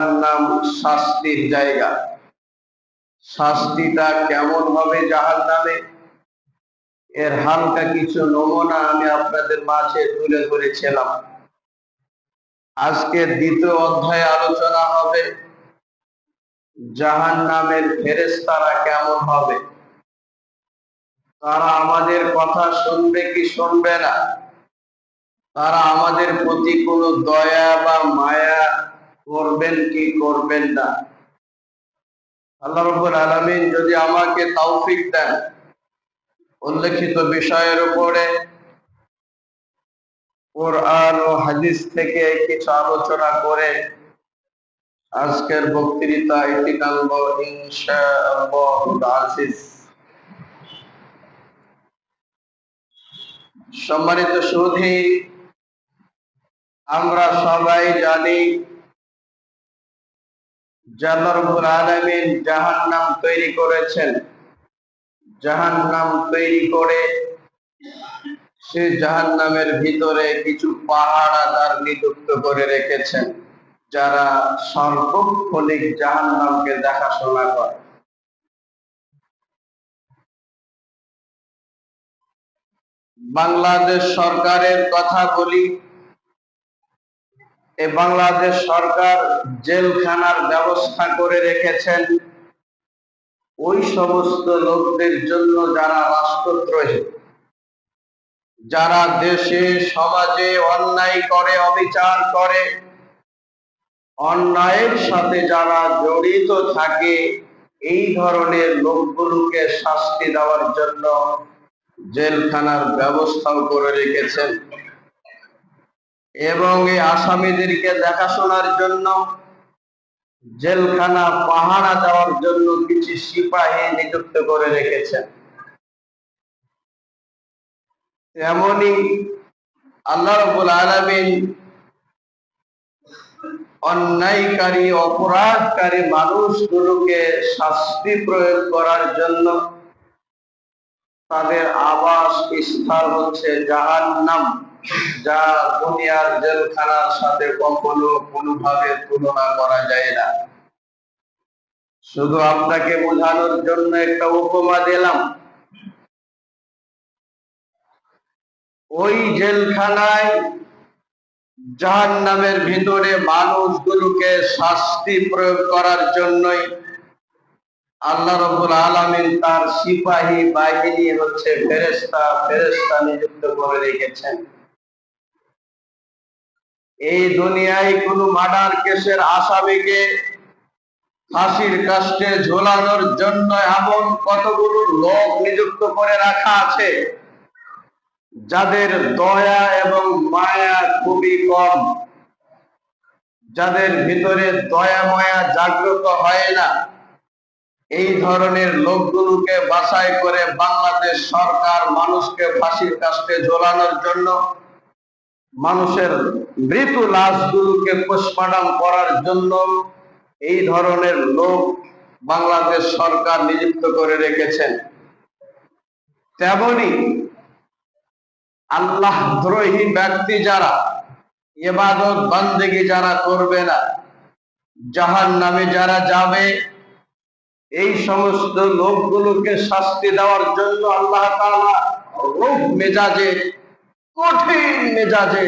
নাম শাস্তির জায়গা। শাস্তিটা কেমন হবে জাহান নামে এর হালকা কিছু নমুনা আমি আপনাদের মাঝে তুলে ধরেছিলাম। আজকে দ্বিতীয় অধ্যায়ে আলোচনা হবে জাহান নামের ফেরেস্তারা কেমন হবে। তারা আমাদের কথা শুনবে কি শুনবে না? তারা আমাদের প্রতি কোনো দয়া বা মায়া করবেন কি করবেন না। আল্লাহ রব্বুল আলামিন যদি আমাকে তৌফিক দেন, উল্লেখিত বিষয়ের উপরে কোরআন ও হাদিস থেকে কিছু আলোচনা করে আজকের বক্তৃতা এটি টানব ইনশাআল্লাহ সম্মানিত সুধী, আমরা সবাই জানি জাল্লারবুল আলমিন জাহান নাম তৈরি করেছেন। জাহান নাম তৈরি করে সে জাহান নামের ভিতরে কিছু নিযুক্ত করে রেখেছেন, যারা সর্বক্ষণিক জাহান নামকে দেখাশোনা করে। বাংলাদেশ সরকারের কথা বলি এ বাংলাদেশ সরকার জেলখানার ব্যবস্থা করে রেখেছেন। ওই সমস্ত লোকদের জন্য যারা রাষ্ট্রদ্রোহী, যারা দেশে, সমাজে অন্যায় করে, অবিচার করে, অন্যায়ের সাথে যারা জড়িত থাকে, এই ধরনের লোকগুলোকে শাস্তি দেওয়ার জন্য জেলখানার ব্যবস্থাও করে রেখেছেন। এবং এই আসামিদেরকে দেখাশোনার জন্য জেলখানা পাহারা দেওয়ার জন্য কিছু সিপাহী নিযুক্ত করে রেখেছেন। তেমনি আল্লাহ রবুল আলমিন অন্যায়কারী, অপরাধকারী মানুষগুলোকে শাস্তি প্রয়োগ করার জন্য তাদের আবাস স্থল হচ্ছে জাহান্নাম। যা দুনিয়ার জেলখানার সাথে কখনো কোনোভাবে তুলনা করা যায় না। শুধু আপনাকে বোঝানোর জন্য একটা উপমা দিলাম। ওই জেলখানায় জাহান নামের ভিতরে মানুষগুলোকে শাস্তি প্রয়োগ করার জন্যই আল্লাহ রবুল আলমিন তার সিপাহী বাহিনী হচ্ছে ফেরেস্তা ফেরেস্তা নিযুক্ত করে রেখেছেন। এই দুনিয়ায় কোন মার্ডার কেসের আসামিকে ফাঁসির কাষ্টে ঝোলানোর জন্য এমন কতগুলো লোক নিযুক্ত করে রাখা আছে, যাদের দয়া এবং মায়া খুবই কম, যাদের ভিতরে দয়া মায়া জাগ্রত হয় না? এই ধরনের লোকগুলোকে বাছাই করে বাংলাদেশ সরকার মানুষকে ফাঁসির কাষ্টে ঝোলানোর জন্য মানুষের মৃত লাশগুলোকে পোস্টমার্টম করার জন্য এই ধরনের লোক বাংলাদেশ সরকার নিযুক্ত করে রেখেছেন। তেমনি আল্লাহ দ্রোহী ব্যক্তি যারা এবাদত বান্দেগি যারা করবে না জাহান নামে যারা যাবে, এই সমস্ত লোকগুলোকে শাস্তি দেওয়ার জন্য আল্লাহ তাআলা রূপ মেজাজে কঠিন মেজাজে,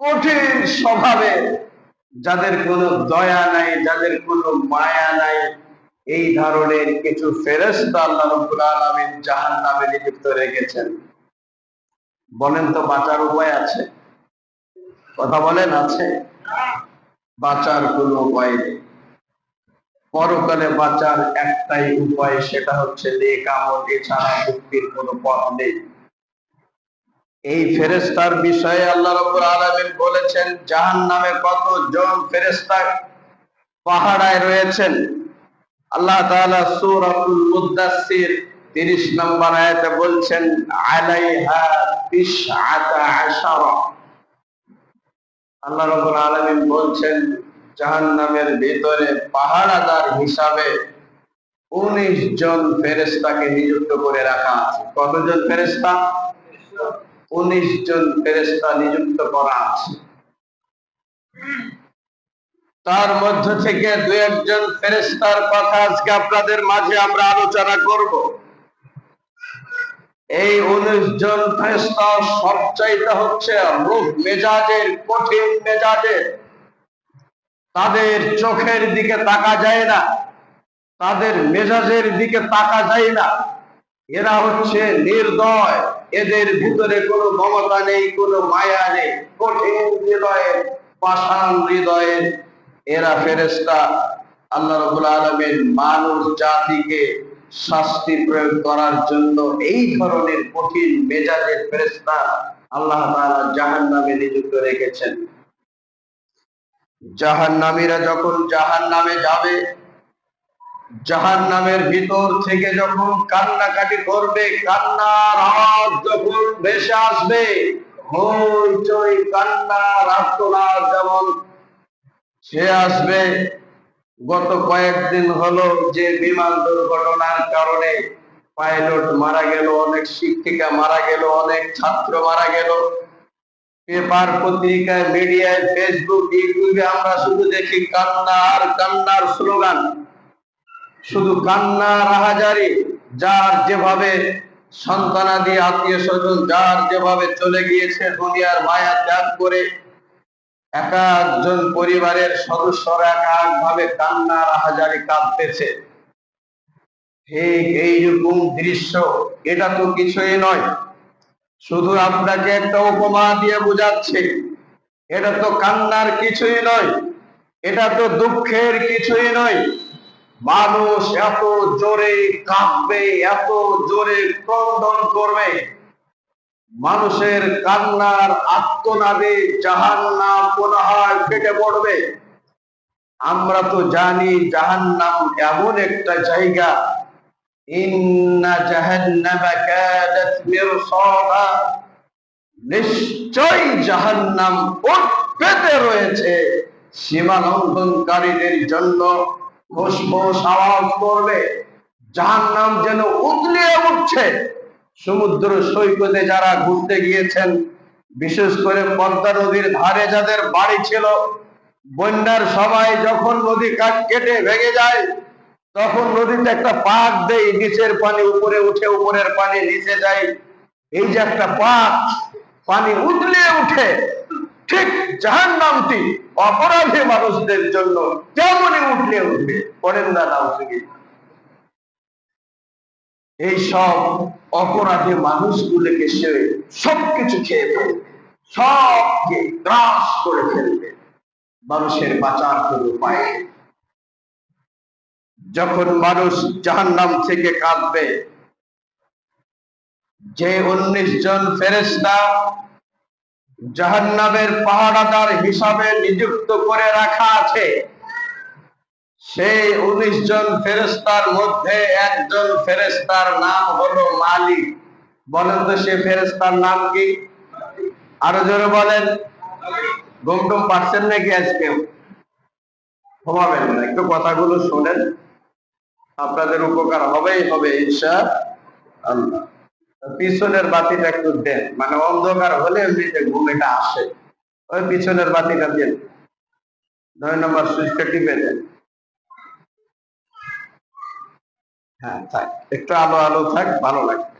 কঠিন স্বভাবে, যাদের কোনো দয়া নাই, যাদের কোনো মায়া নাই, এই ধরনের কিছু ফেরেস্তা আল্লাহ রব্বুল নিযুক্ত রেখেছেন। বলেন তো, বাঁচার উপায় আছে? কথা বলেন, আছে? বাঁচার কোনো উপায় নেই। পরকালে বাঁচার একটাই উপায়, সেটা হচ্ছে নেক আমল, এছাড়া মুক্তির কোনো পথ নেই। এই ফেরেস্তার বিষয়ে আল্লাহ রব্বুল আলামিন বলেছেন, জাহান্নামে কত জন ফেরেস্তা পাহাড়ায় রয়েছেন? আল্লাহ তাআলা সূরাতুল মুদাসসির 30 নম্বর আয়াতে বলছেন, আলাইহা তিসআতা আশারা। আল্লাহ রাব্বুল আলামিন বলছেন, জাহান্নামের ভিতরে পাহাড়াদার হিসাবে উনিশ জন ফেরেস্তাকে নিযুক্ত করে রাখা আছে। কতজন ফেরেস্তা উনিশ জন ফেরেস্তা নিযুক্ত করা আছে। তার মধ্য থেকে দু একজন ফেরেস্তার কথা আজকে আপনাদের মাঝে আমরা আলোচনা করব। এই উনিশ জন ফেরেস্তা সবচাইতে হচ্ছে রূপ মেজাজের কঠিন মেজাজের তাদের চোখের দিকে তাকা যায় না, তাদের মেজাজের দিকে তাকা যায় না। এরা হচ্ছে নির্দয়। এদের ভিতরে কোনো মমতা নেই, কোনো মায়া নেই। কঠিন হৃদয়ের পাষাণ হৃদয়ের এরা ফেরেস্তা আল্লাহ রবুল আলমের মানুষ, জাতিকে শাস্তি প্রয়োগ করার জন্য এই ধরনের কঠিন মেজাজের ফেরেস্তা আল্লাহ তাআলা জাহান নামে নিযুক্ত রেখেছেন। জাহান নামীরা যখন জাহান নামে যাবে জাহান নামের ভিতর থেকে যখন কান্নাকাটি করবে, কান্নার আওয়াজ যখন ভেসে আসবে হইচই কান্নার আর্তনাদ যেমন সে আসবে। গত কয়েকদিন হলো যে বিমান দুর্ঘটনার কারণে পাইলট মারা গেল, অনেক শিক্ষিকা মারা গেল, অনেক ছাত্র মারা গেল। পেপার পত্রিকায়, মিডিয়ায়, ফেসবুক, ইউটিউবে আমরা শুধু দেখি কান্না আর কান্নার স্লোগান। শুধু কান্না রাহাজারি, যার যেভাবে সন্তানাদি আত্মীয় স্বজন যার যেভাবে চলে গিয়েছে দুনিয়ার মায়া ত্যাগ করে, এক একজন পরিবারের সদস্যরা এক এক ভাবে কান্না রাহাজারি কাঁদতেছে। ঠিক এইরকম দৃশ্য, এটা তো কিছুই নয়। শুধু আপনাকে একটা উপমা দিয়ে বোঝাচ্ছে, এটা তো কান্নার কিছুই নয়, এটা তো দুঃখের কিছুই নয়। মানুষ এত জোরে কাঁদবে, এত জোরে ক্রন্দন করবে। মানুষের কান্নার আত্মনাদে জাহান নাম হয় ফেটে পড়বে। আমরা তো জানি জাহান নাম এমন একটা জায়গা। ইন্না জাহান্নামা কাদাত মিরসাদা নিশ্চয় জাহান্নাম পেতে রয়েছে। সীমা লঙ্ঘনকারীদের জন্য ফুসফুস আওয়াজ করবে যার নাম যেন উতলিয়ে উঠছে। সমুদ্র সৈকতে যারা ঘুরতে গিয়েছেন, বিশেষ করে পদ্মা নদীর ধারে যাদের বাড়ি ছিল, বন্যার সময় যখন নদী কাট কেটে ভেঙে যায়, তখন নদীতে একটা পাক দেয় নিচের পানি উপরে উঠে, উপরের পানি নিচে যায়। এই যে একটা পাক, পানি উতলে উঠে। ঠিক জাহান নামটি অপরাধী মানুষদের জন্য তেমনই উঠলে উঠবে পড়েন না নাম এই সব অপরাধী মানুষগুলোকে সে সবকিছু খেয়ে ফেলবে, সবকে গ্রাস করে ফেলবে, মানুষের বাঁচার কোনো উপায় যখন মানুষ জাহান্নাম থেকে কাঁদবে, যে উনিশ জন ফেরেস্তা জাহান্নামের পাহারাদার হিসাবে নিযুক্ত করে রাখা আছে। সেই উনিশ জন ফেরেস্তার মধ্যে একজন ফেরেস্তার নাম হলো মালিক। বলেন তো সে ফেরেস্তার নাম কি? আরও জোরে বলেন। গুমটুম পাচ্ছেন নাকি আজকে? ঘুমাবেন না, একটু কথাগুলো শোনেন। আপনাদের উপকার হবেই, হবে ইনশা আল্লাহ। পিছনের বাতিটা একটু দেন। মানে অন্ধকার হলে এমনিতে ঘুম এটা আসে, ওই পিছনের বাতিটা দেন। নয় নম্বর সুইচটা টিপে দেন। হ্যাঁ একটু আলো আলো থাক, ভালো লাগবে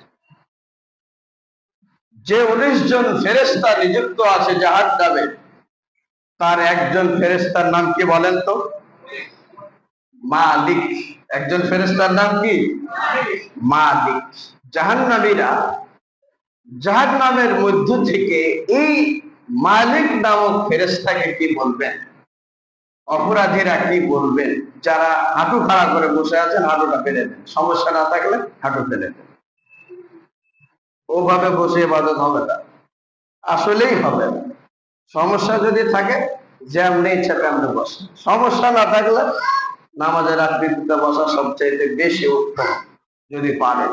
যে উনিশ জন ফেরেস্তা নিযুক্ত আছে জাহাজ নামে তার একজন ফেরেস্তার নাম কি বলেন তো? মালিক। একজন ফেরেস্তার নাম কি? মালিক। জাহান্নামীরা জাহান নামের মধ্য থেকে এই মালিক নামক ফেরেস্তাকে কি বলবেন? অপরাধীরা কি বলবেন? যারা হাঁটু খাড়া করে বসে আছেন, হাঁটুটা ফেলে দেন। সমস্যা না থাকলে হাঁটু ফেলে দেন। ওভাবে বসে ইবাদত হবে না। আসলেই হবে না। সমস্যা যদি থাকে, যেমনি ইচ্ছা তেমনি বসে। সমস্যা না থাকলে নামাজের আকৃতিতে বসা সবচাইতে বেশি উত্তম, যদি পারেন।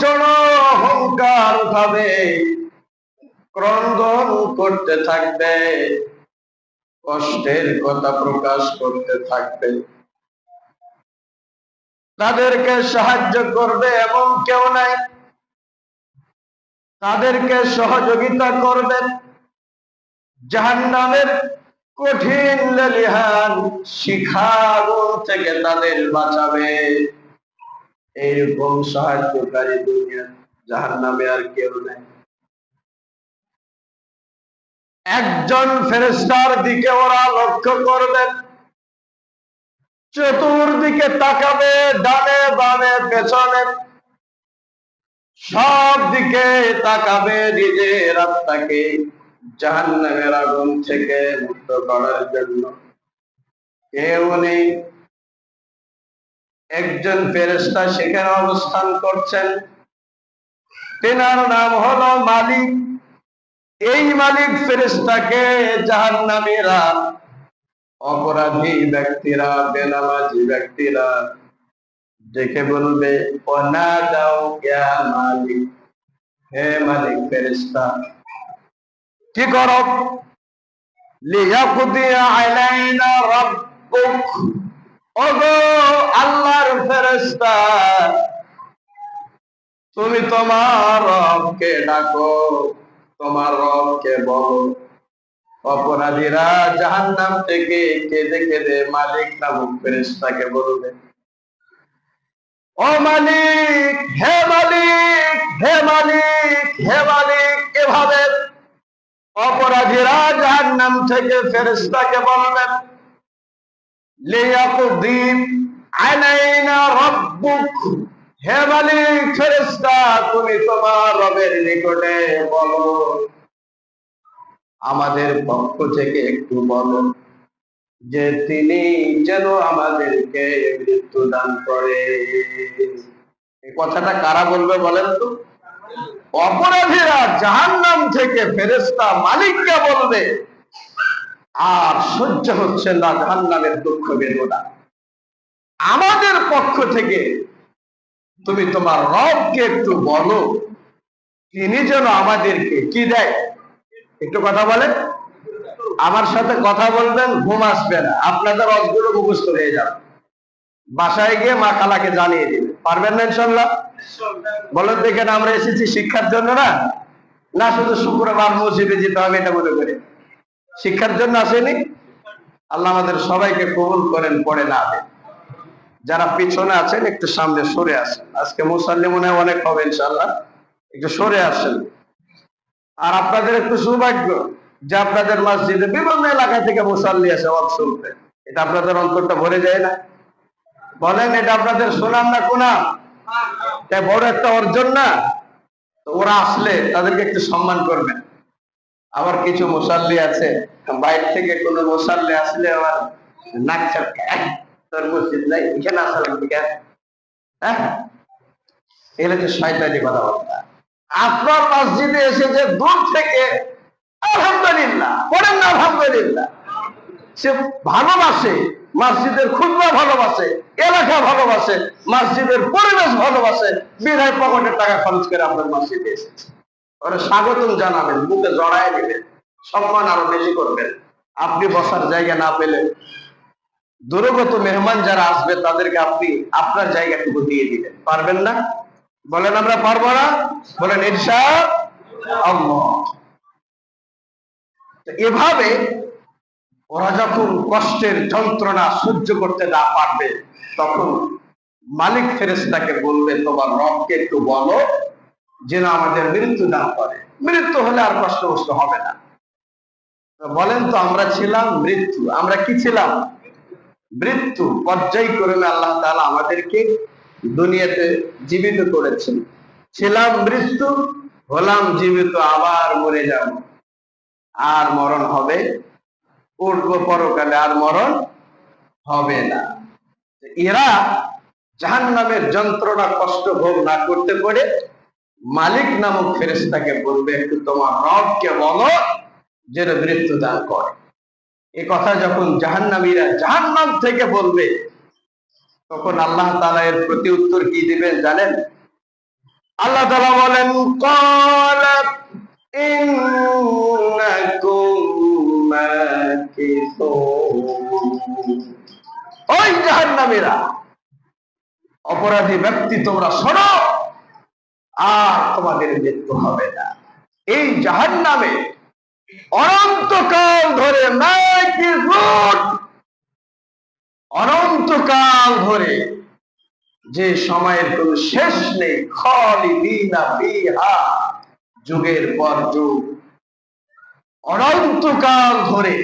গর্জন অহংকার উঠাবে ক্রন্দন করতে থাকবে, কষ্টের কথা প্রকাশ করতে থাকবে। তাদেরকে সাহায্য করবে এমন কেউ নাই। তাদেরকে সহযোগিতা করবেন জাহান্নামের কঠিন লেলিহান শিখাগুন থেকে তাদের বাঁচাবে। এইরকম সাহায্যকারী দুনিয়া, জাহান্নামে আর কেউ নাই। একজন ফেরেস্তার দিকে ওরা লক্ষ্য করবেন চতুর্দিকে তাকাবে, ডানে বামে পেছনে। সব দিকে তাকাবে নিজের আত্মাকে জাহান্নামের আগুন থেকে মুক্ত করার জন্য। কেউ নেই। একজন ফেরেস্তা সেখানে অবস্থান করছেন। তেনার নাম হলো মালিক। এই মালিক ফেরেস্তাকে জাহান্নামীরা, অপরাধী ব্যক্তিরা, বেনামাজি ব্যক্তিরা দেখে বলবে, অনা দাও ইয়া মালিক। হে মালিক ফেরেস্তা কি করো? লিয়াকুদি আলাইনা রাব্বুক। আল্লাহর ফেরেশতা, তুমি তোমার রবকে ডাকো, তোমার রবকে বলো। অপরাধীরা জাহান্নাম থেকে কেঁদে কেঁদে মালিক নামক ফেরেশতাকে বলবে, ও মালিক, হে মালিক হে মালিক হে মালিক, এভাবে অপরাধীরা জাহান্নাম থেকে ফেরেশতাকে বলবেন তুমি তোমার রবের নিকটে বলো। আমাদের পক্ষ থেকে একটু বলো যে তিনি যেন আমাদেরকে মৃত্যু দান করে। এই কথাটা কারা বলবে বলেন তো? অপরাধীরা জাহান্নাম থেকে ফেরেস্তা মালিককে বলবে। আর সহ্য হচ্ছে না জাহান্নামের দুঃখ বেদনা। আমাদের পক্ষ থেকে তুমি তোমার রবকে একটু বলো, তিনি যেন আমাদেরকে কি দেয়? একটু কথা বলেন। আমার সাথে কথা বলবেন, ঘুম আসবে না। আপনাদের অজগুলো মুখস্থ হয়ে যাবে। বাসায় গিয়ে মা খালাকে জানিয়ে দিবে। পারবেন না ইনশাল্লাহ বলেন দেখেন, আমরা এসেছি শিক্ষার জন্য না? না, শুধু শুক্রবার মসজিদে যেতে হবে এটা মনে করে। শিক্ষার জন্য আসেনি? আল্লাহ আমাদের সবাইকে কবুল করেন, পড়ে না যারা পিছনে আছেন, একটু সামনে সরে আসেন। আজকে মুসাল্লি মনে হয় অনেক হবে ইনশাল্লাহ একটু সরে আসেন। আর আপনাদের একটু সৌভাগ্য যে আপনাদের মসজিদে বিভিন্ন এলাকা থেকে মুসাল্লি আছে ওয়াজ শুনতে এটা আপনাদের অন্তরটা ভরে যায় না। বলেন, এটা আপনাদের শোনান না কোনাম? তাই বড় একটা অর্জন না? ওরা আসলে তাদেরকে একটু সম্মান করবেন। আবার কিছু মুসাল্লি আছে, বাইরে থেকে কোন মুসাল্লি আসলে আবার নাক তোর মসজিদ নাই, এখানে হ্যাঁ? এগুলো শয়তানি কথাবার্তা। আপনার মসজিদে এসে যে দূর থেকে, আলহামদুলিল্লাহ, পড়েন না, আলহামদুলিল্লাহ। সে ভালোবাসে, মসজিদের খুদবা ভালোবাসে, এলাকা ভালোবাসে, মসজিদের পরিবেশ ভালোবাসে, বিধায় পকেটের টাকা খরচ করে আপনার মসজিদে এসেছে। স্বাগতম জানাবেন বুকে জড়ায় দিবেন সম্মান আরও বেশি করবেন। আপনি বসার জায়গা না পেলে দূরগত মেহমান যারা আসবে, তাদেরকে আপনি আপনার জায়গাটুকু দিয়ে দিবেন। পারবেন না? বলেন আমরা পারব না? বলেন এভাবে ওরা যখন কষ্টের যন্ত্রণা সহ্য করতে না পারবে, তখন মালিক ফেরেস্তাকে বলবে, তোমার রবকে একটু বলো যেন আমাদের মৃত্যু দান করে মৃত্যু হলে আর কষ্ট কষ্ট হবে না। বলেন তো, আমরা ছিলাম মৃত্যু। আমরা কি ছিলাম? মৃত্যু। পর্যায়ক্রমে আল্লাহ তাআলা আমাদেরকে দুনিয়াতে জীবিত করেছেন। ছিলাম মৃত্যু, হলাম জীবিত, আবার মরে যাব। আর মরণ হবে উঠবো পরকালে আর মরণ হবে না। এরা জাহান নামের যন্ত্রণা, কষ্ট ভোগ না করতে পারে মালিক নামক ফেরেস্তাকে বলবে, একটু তোমার রবকে বলো যেন মৃত্যু দান করে। এ কথা যখন জাহান্নামীরা জাহান্নাম থেকে বলবে, তখন আল্লাহ তালা এর প্রতি উত্তর কি দিবেন জানেন? আল্লাহ তালা বলেন মাকিসুন। ওই জাহান্নামীরা, অপরাধী ব্যক্তি তোমরা শোনো। আর তোমাদের মৃত্যু হবে না। এই জাহান্নামে অনন্তকাল ধরে অনন্তকাল ধরে যে সময়ের কোন শেষ নেই যুগের পর যুগ। অনন্তকাল ধরে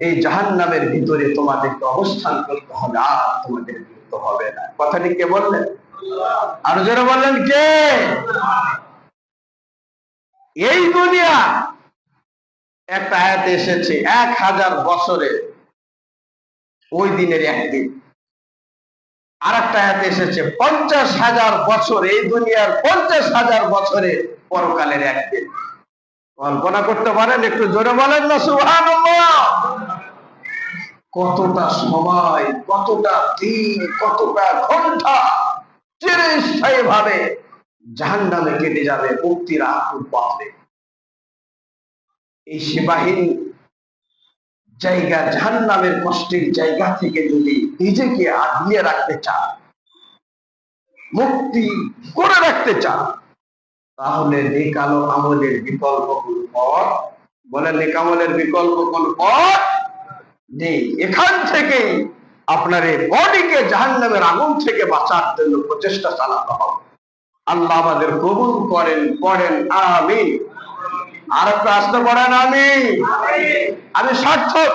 এই জাহান্নামের ভিতরে তোমাদেরকে অবস্থান করতে হবে, আর তোমাদের মৃত্যু হবে না। কথাটি কে বললেন? আরও যারা বললেন কে? এই দুনিয়া একটা আয়াত এসেছে, এক হাজার বছরে। ওই দিনের একদিন। আর একটা আয়াত এসেছে, পঞ্চাশ হাজার বছর, এই দুনিয়ার পঞ্চাশ হাজার বছরে পরকালের একদিন। কল্পনা করতে পারেন, একটু জোরে বলেন না সুহান কতটা সময়, কতটা দিন, কতটা ঘণ্টা চিরস্থায়ী ভাবে জাহান নামে কেটে যাবে, মুক্তির আকুল পথে এই সেবাহীন জায়গা জাহান নামের কষ্টের জায়গা থেকে যদি নিজেকে আগিয়ে রাখতে চান, মুক্তি করে রাখতে চান, তাহলে নেকালো আমলের বিকল্প কোন পথ বলে নেকামলের বিকল্প কোন পথ নেই। এখান থেকেই আপনার এই বডিকে জাহান নামের আগুন থেকে বাঁচার জন্য প্রচেষ্টা চালাতে হবে। আল্লাহ আমাদের কবুল করেন করেন আমি আর একটা আসতে পারেন আমি আমি সার্থক।